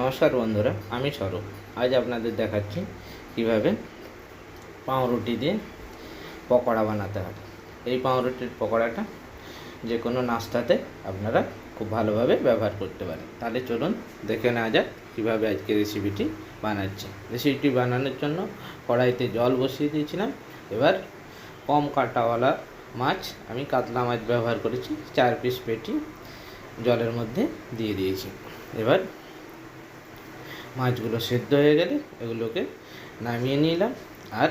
নমস্কার বন্ধুরা, আমি স্বরূপ। আজ আপনাদের দেখাচ্ছি কীভাবে পাউরুটি দিয়ে পকোড়া বানাতে হবে এই পাউরুটির পকোড়াটা যে কোনো নাস্তাতে আপনারা খুব ভালোভাবে ব্যবহার করতে পারেন। তাহলে চলুন দেখে নেওয়া যাক কীভাবে আজকে রেসিপিটি বানাচ্ছি। রেসিপিটি বানানোর জন্য কড়াইতে জল বসিয়ে দিয়েছিলাম। এবার কম কাঁটাওয়ালা মাছ, আমি কাতলা মাছ ব্যবহার করেছি, চার পিস পেটি জলের মধ্যে দিয়ে দিয়েছি। এবার মাছগুলো সেদ্ধ হয়ে গেলে এগুলোকে নামিয়ে নিলাম। আর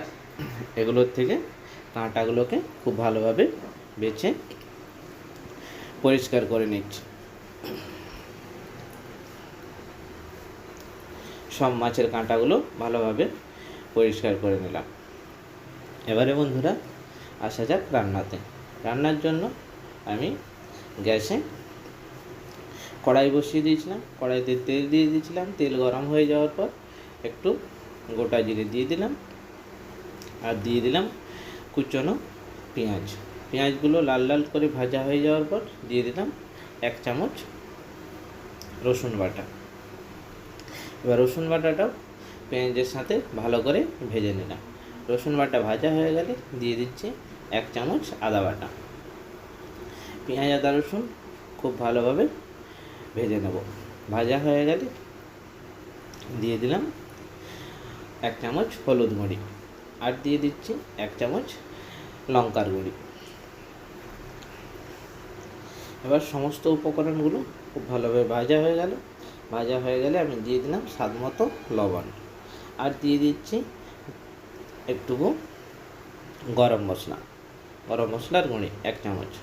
এগুলোর থেকে কাঁটাগুলোকে খুব ভালোভাবে বেছে পরিষ্কার করে নিচ্ছি। সব মাছের কাঁটাগুলো ভালোভাবে পরিষ্কার করে নিলাম। এবারে বন্ধুরা, আসা যাক রান্নাতে। রান্নার জন্য আমি গ্যাসে কড়াই বসিয়ে দিয়েছিলাম, কড়াইতে তেল দিয়ে দিয়েছিলাম, তেল গরম হয়ে যাওয়ার পর একটু গোটা জিরে দিয়ে দিলাম আর দিয়ে দিলাম কুচনো পেঁয়াজ। পেঁয়াজগুলো লাল লাল করে ভাজা হয়ে যাওয়ার পর দিয়ে দিলাম এক চামচ রসুন বাটা। এবার রসুন বাটাটাও পেঁয়াজের সাথে ভালো করে ভেজে নিলাম। রসুন বাটা ভাজা হয়ে গেলে দিয়ে দিচ্ছি এক চামচ আদা বাটা। পেঁয়াজ, আদা, রসুন খুব ভালোভাবে ভেজে নেব। ভাজা হয়ে গেলে দিয়ে দিলাম এক চামচ হলুদ গুঁড়ি আর দিয়ে দিচ্ছি এক চামচ লঙ্কার গুঁড়ি। এবার সমস্ত উপকরণগুলো খুব ভালোভাবে ভাজা হয়ে গেল। ভাজা হয়ে গেলে আমি দিয়ে দিলাম স্বাদ মতো লবণ। আর দিয়ে দিচ্ছি একটুকু গরম মশলা, গরম মশলার গুঁড়ি এক চামচ।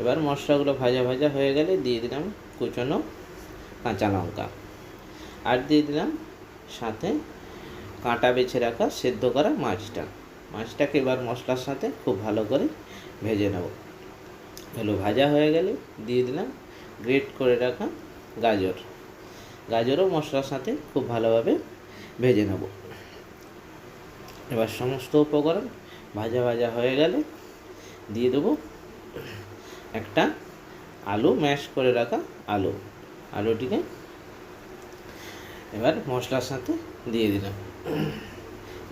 এবার মশলাগুলো ভাজা ভাজা হয়ে গেলে দিয়ে দিলাম কুচনো কাঁচা লঙ্কা। আর দিয়ে দিলাম সাথে কাঁটা বেছে রাখা সেদ্ধ করা মাছটা। মাছটাকে এবার মশলার সাথে খুব ভালো করে ভেজে নেব। এগুলো ভাজা হয়ে গেলে দিয়ে দিলাম গ্রেট করে রাখা গাজর। গাজরও মশলার সাথে খুব ভালোভাবে ভেজে নেব। এবার সমস্ত উপকরণ ভাজা ভাজা হয়ে গেলে দিয়ে দেবো একটা আলু ম্যাশ করে রাখা আলু। আলুটিকে এবার মশলার সাথে দিয়ে দিলাম।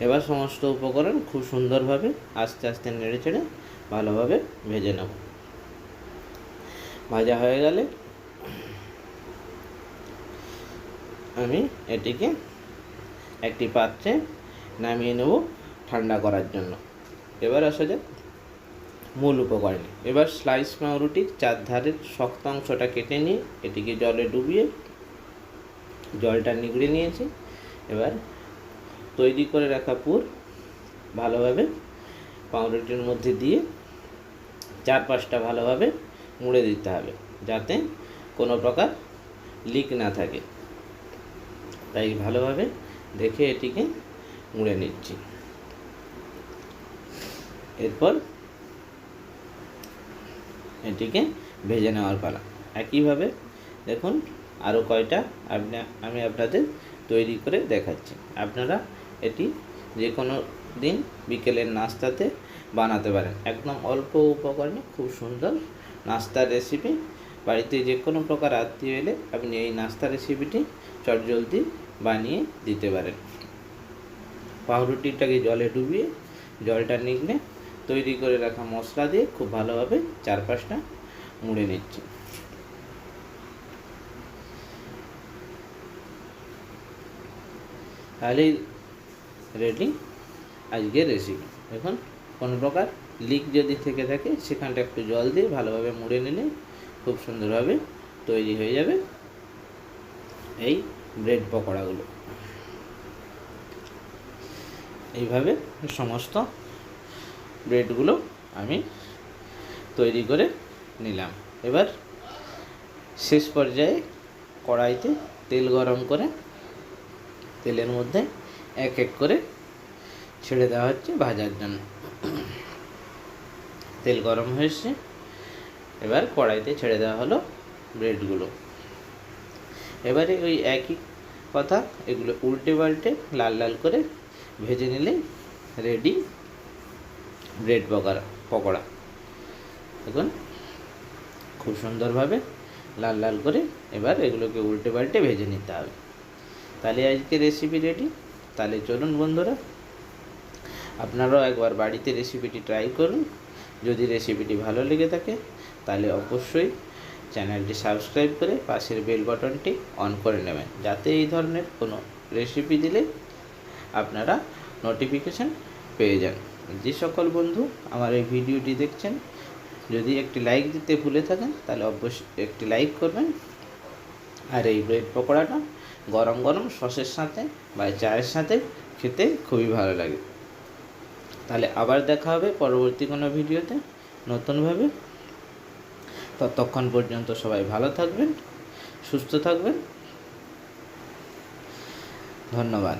এবার সমস্ত উপকরণ খুব সুন্দরভাবে আস্তে আস্তে নেড়ে চেড়ে ভালোভাবে ভেজে নেব। ভাজা হয়ে গেলে আমি এটিকে একটি পাত্রে নামিয়ে নেব ঠান্ডা করার জন্য। এবার আসা যাক মূল উপকরণে। এবার স্লাইস পাউরুটির চার ধারের শক্ত অংশটা কেটে নিয়ে এটিকে জলে ডুবিয়ে জলটা নিগড়ে নিয়েছি। এবার তৈরি করে রাখা পুর ভালোভাবে পাউরুটির মধ্যে দিয়ে চার পাঁচটা ভালোভাবে মুড়ে দিতে হবে যাতে কোনো প্রকার লিক না থাকে। তাই ভালোভাবে দেখে এটিকে মুড়ে নিচ্ছি। এরপর এটিকে ভেজে নেওয়ার পালা। একইভাবে দেখুন আরও কয়টা আপনি, আমি আপনাদের তৈরি করে দেখাচ্ছি। আপনারা এটি যে কোনো দিন বিকেলের নাস্তাতে বানাতে পারেন। একদম অল্প উপকরণে খুব সুন্দর নাস্তার রেসিপি। বাড়িতে যে কোনো প্রকার আত্মীয় এলে আপনি এই নাস্তা রেসিপিটি চটজলদি বানিয়ে দিতে পারেন। পাউরুটিটাকে জলে ডুবিয়ে জলটা নিগলে তৈরি করে রাখা মশলা দিয়ে খুব ভালোভাবে চারপাশটা মুড়ে নিচ্ছি। তাহলেই রেডি আজকের রেসিপি এখন কোনো প্রকার লিক যদি থেকে থাকে, সেখানটা একটু জল দিয়ে ভালোভাবে মুড়ে নিলে খুব সুন্দরভাবে তৈরি হয়ে যাবে এই ব্রেড পকোড়াগুলো। এইভাবে সমস্ত ব্রেডগুলো আমি তৈরি করে নিলাম। এবার শেষ পর্যায়ে কড়াইতে তেল গরম করে তেলের মধ্যে এক এক করে ছেড়ে দেওয়া হচ্ছে ভাজার জন্য। তেল গরম হয়েছে। এবার কড়াইতে ছেড়ে দেওয়া হলো ব্রেডগুলো। এবারে ওই একই কথা, এগুলো উল্টে পাল্টে লাল লাল করে ভেজে নিলে রেডি ব্রেড পকোড়া পকোড়া। দেখুন, খুব সুন্দরভাবে লাল লাল করে এবার এগুলোকে উল্টে পাল্টে ভেজে নিতে হবে। তাহলে আজকে রেসিপি রেডি তাহলে চলুন বন্ধুরা, আপনারাও একবার বাড়িতে রেসিপিটি ট্রাই করুন। যদি রেসিপিটি ভালো লেগে থাকে, তাহলে অবশ্যই চ্যানেলটি সাবস্ক্রাইব করে পাশের বেল বাটনটি অন করে নেবেন। যাতে এই ধরনের কোনো রেসিপি দিলে আপনারা নোটিফিকেশান পেয়ে যান। যে সকল বন্ধু আমার এই ভিডিওটি দেখছেন, যদি একটি লাইক দিতে ভুলে থাকেন, তাহলে অবশ্যই একটি লাইক করবেন। আর এই ব্রেড পকোড়াটা গরম গরম সসের সাথে বা চায়ের সাথে খেতে খুবই ভালো লাগে। তাহলে আবার দেখা হবে পরবর্তী কোনো ভিডিওতে নতুনভাবে। ততক্ষণ পর্যন্ত সবাই ভালো থাকবেন, সুস্থ থাকবেন। ধন্যবাদ।